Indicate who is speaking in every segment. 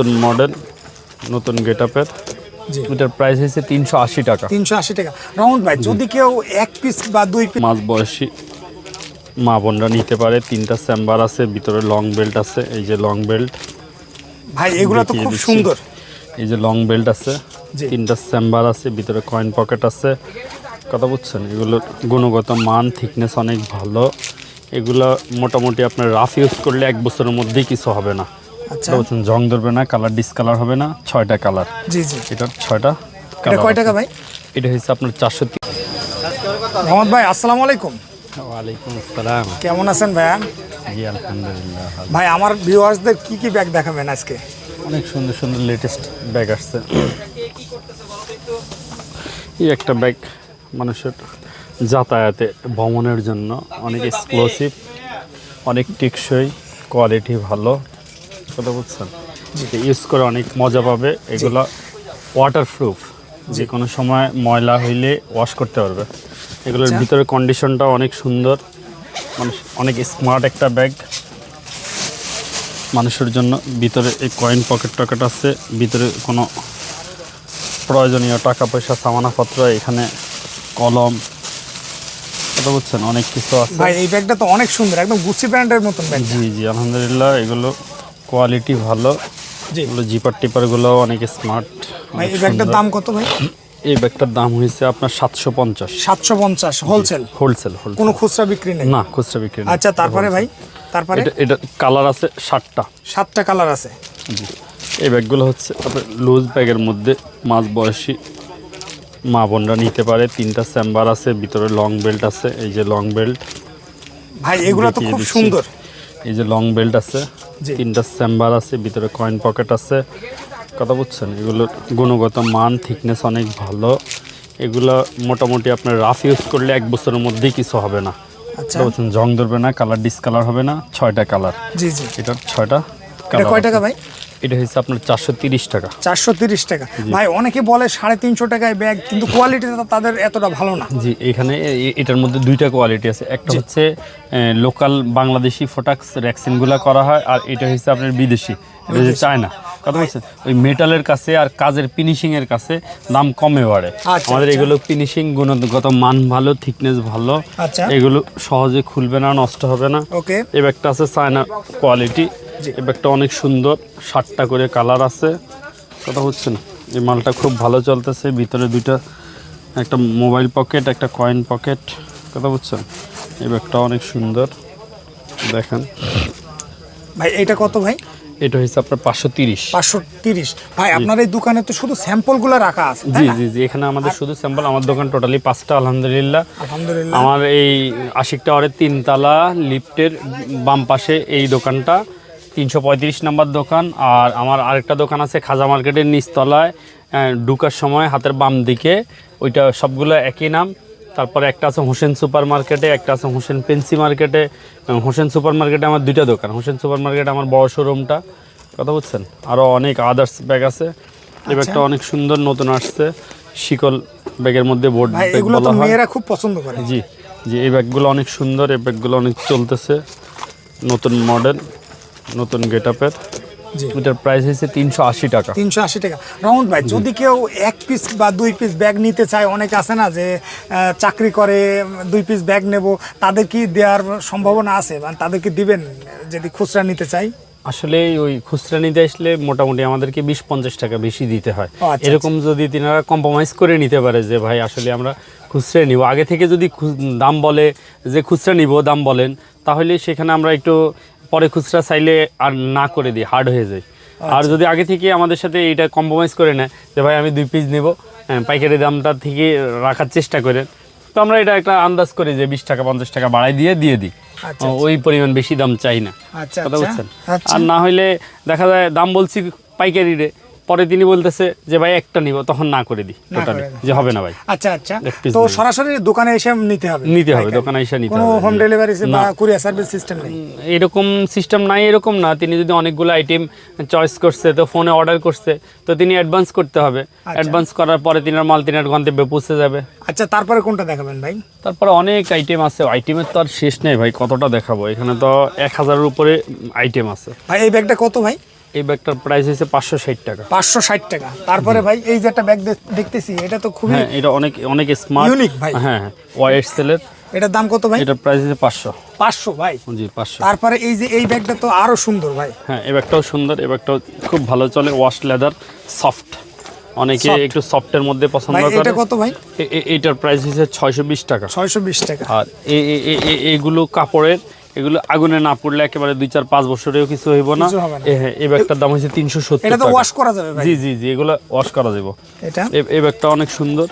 Speaker 1: নতুন মডেল নতুন গেট আপের এটার প্রাইস হয়েছে তিনশো আশি টাকা।
Speaker 2: তিনশো আশি টাকা। রাউন্ড ভাই যদি কেউ এক পিস বা দুই পিস
Speaker 1: মাঝ বয়সী মা বোনরা নিতে পারে। তিনটা চেম্বার আছে ভিতরে লং বেল্ট আছে এই যে লং বেল্ট
Speaker 2: ভাই এগুলো তো খুব সুন্দর।
Speaker 1: এই যে লং বেল্ট আছে। তিনটা চেম্বার আছে ভিতরে কয়েন পকেট আছে। কথা বুঝছেন? এগুলোর গুণগত মান থিকনেস অনেক ভালো। এগুলো মোটামুটি আপনার রাফ ইউজ করলে এক বছরের মধ্যেই কিছু হবে না।
Speaker 2: আচ্ছা।
Speaker 1: জং ধরবে না কালার ডিসকালার হবে না ছয়টা কালার
Speaker 2: জি জি।
Speaker 1: এটার ছয়টা
Speaker 2: এটা কয় টাকা ভাই?
Speaker 1: এটা হচ্ছে আপনার চারশো
Speaker 2: মোহাম্মদ ভাই আসসালামু আলাইকুম।
Speaker 1: ওয়ালাইকুম আসসালাম।
Speaker 2: কেমন আছেন ভাইয়া?
Speaker 1: জি আলহামদুলিল্লাহ
Speaker 2: ভাই আমার ভিউয়ার্সদের কি কি ব্যাগ দেখাবেন আজকে?
Speaker 1: অনেক সুন্দর সুন্দর লেটেস্ট ব্যাগ আসছে। এই একটা ব্যাগ মানুষের যাতায়াতে ভ্রমণের জন্য অনেক এক্সক্লুসিভ অনেক টেকসই কোয়ালিটি ভালো। কথা বুঝছেন? ইউজ করে অনেক মজা পাবে এগুলো ওয়াটারপ্রুফ যে কোনো সময় ময়লা হইলে ওয়াশ করতে পারবে। এগুলোর
Speaker 2: আচ্ছা।
Speaker 1: ভিতরে কন্ডিশনটা অনেক সুন্দর। মানুষ অনেক স্মার্ট একটা ব্যাগ মানুষের জন্য ভিতরে এই কয়েন পকেট টকেট আছে। ভিতরে কোনো প্রয়োজনীয় টাকা পয়সা সামানাপত্র এখানে কলম। কথা বুঝছেন? অনেক কিছু আছে।
Speaker 2: ভাই এই ব্যাগটা তো অনেক সুন্দর একদম গুচি ব্র্যান্ডের মতন ব্যাগ
Speaker 1: জি জি আলহামদুলিল্লাহ এগুলো কোয়ালিটি ভালো।
Speaker 2: জি।
Speaker 1: জিপার টিপারগুলো অনেক স্মার্ট
Speaker 2: ভাই এই ব্যাগটার দাম কত ভাই?
Speaker 1: এই ব্যাগটার দাম হয়েছে আপনার সাতশো পঞ্চাশ।
Speaker 2: সাতশো পঞ্চাশ হোলসেল
Speaker 1: হোলসেল
Speaker 2: কোনো খুচরা বিক্রি নেই?
Speaker 1: না খুচরা বিক্রি না।
Speaker 2: আচ্ছা তারপরে ভাই তারপরে?
Speaker 1: এটা এটা কালার আছে ষাটটা
Speaker 2: সাতটা কালার আছে।
Speaker 1: জি। এই ব্যাগগুলো হচ্ছে আপনার লুজ ব্যাগের মধ্যে মাঝ বয়সী মা বোনরা নিতে পারে। তিনটা চেম্বার আছে ভিতরে লং বেল্ট আছে এই যে লং বেল্ট
Speaker 2: ভাই এগুলো তো খুব সুন্দর।
Speaker 1: এই যে লং বেল্ট আছে। তিনটা চেম্বার আছে ভিতরে কয়েন পকেট আছে। কথা বুঝছেন? এগুলোর গুণগত মান থিকনেস অনেক ভালো। এগুলো মোটামুটি আপনার রাফ ইউজ করলে এক বছরের মধ্যেই কিছু হবে না।
Speaker 2: আচ্ছা।
Speaker 1: বলছেন জং ধরবে না কালার ডিসকালার হবে না ছয়টা কালার
Speaker 2: জি জি।
Speaker 1: এটার ছয়টা
Speaker 2: কয় টাকা ভাই?
Speaker 1: এটা হচ্ছে আপনার চারশো তিরিশ টাকা।
Speaker 2: চারশো তিরিশ টাকা। ভাই অনেকে বলে সাড়ে তিনশো টাকায় ব্যাগ কিন্তু কোয়ালিটিটা তাদের এতটা ভালো না।
Speaker 1: জি এখানে এটার মধ্যে দুইটা কোয়ালিটি আছে। একটা হচ্ছে লোকাল বাংলাদেশি ফোটাক্স ভ্যাকসিনগুলো করা হয় আর এটা হচ্ছে আপনার বিদেশি। এটা হচ্ছে চায়না। কথা বলছেন ওই মেটালের কাছে আর কাজের ফিনিশিং এর কাছে দাম কমে বাড়ে।
Speaker 2: আচ্ছা,
Speaker 1: আমাদের
Speaker 2: আচ্ছা।
Speaker 1: এগুলো ফিনিশিং গুণগত মান ভালো থিকনেস ভালো।
Speaker 2: আচ্ছা।
Speaker 1: এগুলো সহজে খুলবে না নষ্ট হবে না।
Speaker 2: ওকে
Speaker 1: এই ব্যাগটা আছে চায়না কোয়ালিটি। এই ব্যাগটা অনেক সুন্দর সাতটা করে কালার আছে। কথা হচ্ছে না এই মালটা খুব ভালো চলতেছে ভিতরে দুইটা একটা মোবাইল পকেট একটা কয়েন পকেট। কথা বুঝছেন এই ব্যাগটা অনেক সুন্দর দেখেন।
Speaker 2: ভাই এটা কত ভাই?
Speaker 1: এটা হচ্ছে আপনার পাঁচশো তিরিশ।
Speaker 2: পাঁচশো তিরিশ। ভাই আপনার এই দোকানে তো শুধু স্যাম্পলগুলো রাখা আছে
Speaker 1: জি জি জি এখানে আমাদের শুধু স্যাম্পল আমার দোকান টোটালি পাঁচটা আলহামদুলিল্লাহ।
Speaker 2: আলহামদুলিল্লাহ।
Speaker 1: আমার এই আশিক টাওয়ারের তিনতলা লিফটের বাম পাশে এই দোকানটা। তিনশো পঁয়ত্রিশ নাম্বার দোকান আর আমার আরেকটা দোকান আছে খাজা মার্কেটের নিচতলায় ঢুকার সময় হাতের বাম দিকে। ওইটা সবগুলো একই নাম। তারপরে একটা আছে হোসেন সুপার মার্কেটে একটা আছে হোসেন পেন্সি মার্কেটে। হোসেন সুপার মার্কেটে আমার দুইটা দোকান। হোসেন সুপার মার্কেটে আমার বড় শোরুমটা। কথা বুঝছেন? আরও অনেক আদার্স ব্যাগ আছে। এই ব্যাগটা অনেক সুন্দর নতুন আসছে। শিকল ব্যাগের মধ্যে বোর্ড
Speaker 2: এগুলো তো মেয়েরা খুব পছন্দ করে।
Speaker 1: জি জি এই ব্যাগগুলো অনেক সুন্দর এই ব্যাগগুলো অনেক চলতেছে। নতুন মডেল নতুন গেট আপের এটার প্রাইস হয়েছে তিনশো আশি টাকা।
Speaker 2: তিনশো আশি টাকা। রাউন্ড ভাই যদি কেউ এক পিস বা দুই পিস ব্যাগ নিতে চায় অনেক আছে না যে চাকরি করে দুই পিস ব্যাগ নেব তাদের কি দেওয়ার সম্ভাবনা আছে? মানে তাদেরকে দিবেন যদি খুচরা নিতে চাই?
Speaker 1: আসলে ওই খুচরা নিতে আসলে মোটামুটি আমাদেরকে বিশ পঞ্চাশ টাকা বেশি দিতে হয়।
Speaker 2: আচ্ছা,
Speaker 1: এরকম যদি তিনারা কম্প্রোমাইজ করে নিতে পারে যে ভাই আসলে আমরা খুচরা নিব। আগে থেকে যদি দাম বলে যে খুচরা নিব দাম বলেন তাহলে সেখানে আমরা একটু পরে খুচরা চাইলে আর না করে দিই হার্ড হয়ে যায়। আর যদি আগে থেকে আমাদের সাথে এটা কম্প্রোমাইজ করে নেয় যে ভাই আমি দুই পিস নেব পাইকারি দামটা থেকে রাখার চেষ্টা করেন তো আমরা এটা একটা আন্দাজ করি যে বিশ টাকা পঞ্চাশ টাকা বাড়াই দিয়ে দিয়ে দিই।
Speaker 2: আচ্ছা,
Speaker 1: ওই পরিমাণ বেশি দাম চাই না।
Speaker 2: আচ্ছা
Speaker 1: কথা
Speaker 2: বলছেন
Speaker 1: বুঝছেন?
Speaker 2: আচ্ছা।
Speaker 1: আর না হইলে দেখা যায় দাম বলছি পাইকারি রে পরে তিনি বলতেছে যে ভাই একটা নিব। তখন না করে দিই টোটালি যে হবে না ভাই।
Speaker 2: আচ্ছা আচ্ছা। তো সরাসরি দোকানে এসে নিতে হবে।
Speaker 1: নিতে হবে দোকানে এসে নিতে হবে।
Speaker 2: হোম ডেলিভারি বা কুরিয়ার সার্ভিস সিস্টেম নেই?
Speaker 1: এরকম সিস্টেম নাই এরকম না। তিনি যদি অনেকগুলো আইটেম চয়েস করছে তো ফোনে অর্ডার করছে তো তিনি অ্যাডভান্স করতে হবে। অ্যাডভান্স করার পরে তিনার মাল তিনার গন্তব্যে পৌঁছে যাবে।
Speaker 2: আচ্ছা তারপরে কোনটা দেখাবেন ভাই?
Speaker 1: তারপরে অনেক আইটেম আছে। আইটেমের তো আর শেষ নেই ভাই কতটা দেখাবো? এখানে তো এক হাজারের উপরে আইটেম আছে।
Speaker 2: ভাই এই ব্যাগটা কত ভাই?
Speaker 1: এই ব্যাগটার প্রাইস হচ্ছে পাঁচশো ষাট টাকা।
Speaker 2: পাঁচশো ষাট টাকা। তারপরে ভাই এই যে একটা ব্যাগ দেখতেছি এটা তো খুবই
Speaker 1: হ্যাঁ এটা অনেক অনেক স্মার্ট
Speaker 2: Unique ভাই।
Speaker 1: হ্যাঁ হ্যাঁ ওয়াইট সেলের
Speaker 2: এটার দাম কত ভাই?
Speaker 1: এটার প্রাইস হচ্ছে পাঁচশো।
Speaker 2: পাঁচশো ভাই।
Speaker 1: জি পাঁচশো।
Speaker 2: তারপরে এই যে এই ব্যাগটা তো আরও সুন্দর ভাই।
Speaker 1: হ্যাঁ এই ব্যাগটাও সুন্দর এই ব্যাগটাও খুব ভালো চলে ওয়াশ লেদার সফট অনেকে। একটু সফটের মধ্যে পছন্দ করে।
Speaker 2: এটা কত ভাই?
Speaker 1: এ- এ- এইটার প্রাইস হচ্ছে ছয়শো বিশ টাকা।
Speaker 2: ছয়শো বিশ টাকা।
Speaker 1: আর এগুলো কাপড়ের এগুলো আগুনে না পড়লে একেবারে দুই চার পাঁচ বছরেও কিছু হইব না। হ্যাঁ এই ব্যাগটার দাম হচ্ছে তিনশো সত্তর
Speaker 2: এটা তো ওয়াশ করা যাবে
Speaker 1: জি জি জি এগুলো ওয়াশ করা যাবে
Speaker 2: এটা?
Speaker 1: এই ব্যাগটা অনেক সুন্দর।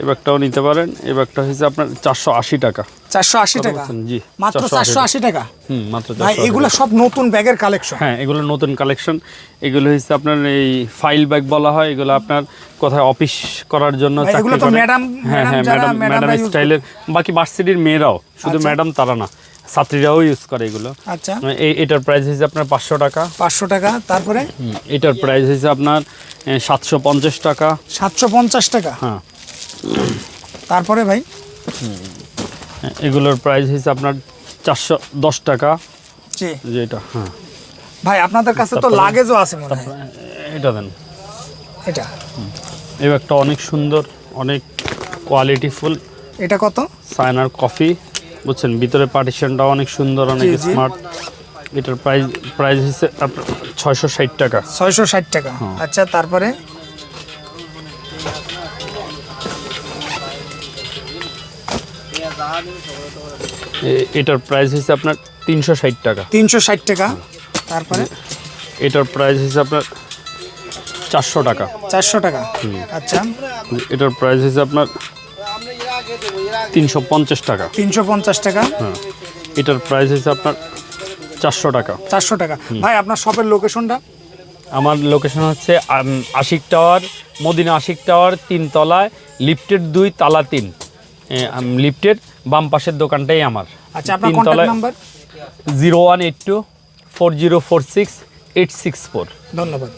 Speaker 1: এই ব্যাগটাও নিতে পারেন। এই ব্যাগটা হচ্ছে আপনার চারশো আশি টাকা।
Speaker 2: চারশো আশি টাকা?
Speaker 1: জি,
Speaker 2: মাত্র চারশো আশি টাকা।
Speaker 1: হুম মাত্র
Speaker 2: ভাই এগুলো সব নতুন ব্যাগের কালেকশন
Speaker 1: হ্যাঁ এগুলো নতুন কালেকশন এগুলো হচ্ছে আপনার এই ফাইল ব্যাগ বলা হয়। এগুলো আপনার কোথায় অফিস করার জন্য
Speaker 2: এগুলো তো ম্যাডাম-
Speaker 1: হ্যাঁ হ্যাঁ ম্যাডাম ম্যাডাম স্টাইলের বাকি ভার্সিটির মেয়েরাও শুধু
Speaker 2: আচ্ছা।
Speaker 1: ম্যাডাম তারা না। ছাত্রীরাও ইউজ করে এগুলো।
Speaker 2: আচ্ছা।
Speaker 1: এই এটার প্রাইস হচ্ছে আপনার পাঁচশো টাকা।
Speaker 2: পাঁচশো টাকা তারপরে?
Speaker 1: এটার প্রাইস হচ্ছে আপনার সাতশো পঞ্চাশ টাকা।
Speaker 2: সাতশো পঞ্চাশ টাকা?
Speaker 1: হ্যাঁ।
Speaker 2: তারপরে ভাই?
Speaker 1: এগুলোর প্রাইস হচ্ছে আপনার চারশো দশ টাকা। যেটা হ্যাঁ।
Speaker 2: ভাই আপনাদের কাছে তো লাগেজও আছে মনে হয়।
Speaker 1: এটা দেন।
Speaker 2: এটা?
Speaker 1: এই একটা অনেক সুন্দর অনেক কোয়ালিটিফুল
Speaker 2: এটা কত?
Speaker 1: সাইনার কফি বুঝছেন? ভিতরে পার্টিশনটা অনেক সুন্দর অনেক। স্মার্ট এটার প্রাইস প্রাইস হচ্ছে আপনার ছয়শো ষাট টাকা।
Speaker 2: ছয়শো ষাট টাকা।
Speaker 1: হ্যাঁ।
Speaker 2: আচ্ছা তারপরে?
Speaker 1: এটার প্রাইস হচ্ছে আপনার তিনশো ষাট টাকা।
Speaker 2: তিনশো ষাট টাকা। তারপরে?
Speaker 1: এটার প্রাইস হচ্ছে আপনার চারশো টাকা।
Speaker 2: চারশো টাকা। আচ্ছা।
Speaker 1: এটার প্রাইস হচ্ছে আপনার তিনশো পঞ্চাশ টাকা।
Speaker 2: তিনশো পঞ্চাশ টাকা?
Speaker 1: হ্যাঁ। এটার প্রাইস হচ্ছে আপনার চারশো টাকা।
Speaker 2: চারশো টাকা। ভাই আপনার শপের লোকেশনটা
Speaker 1: আমার লোকেশন হচ্ছে আশিক টাওয়ার মদিনা আশিক টাওয়ার তিনতলায় লিফটের দুই তালা তিন। লিফটের বাম পাশের দোকানটাই আমার।
Speaker 2: আচ্ছা আপনার contact number
Speaker 1: zero one eight two four zero four six eight six four.
Speaker 2: ধন্যবাদ।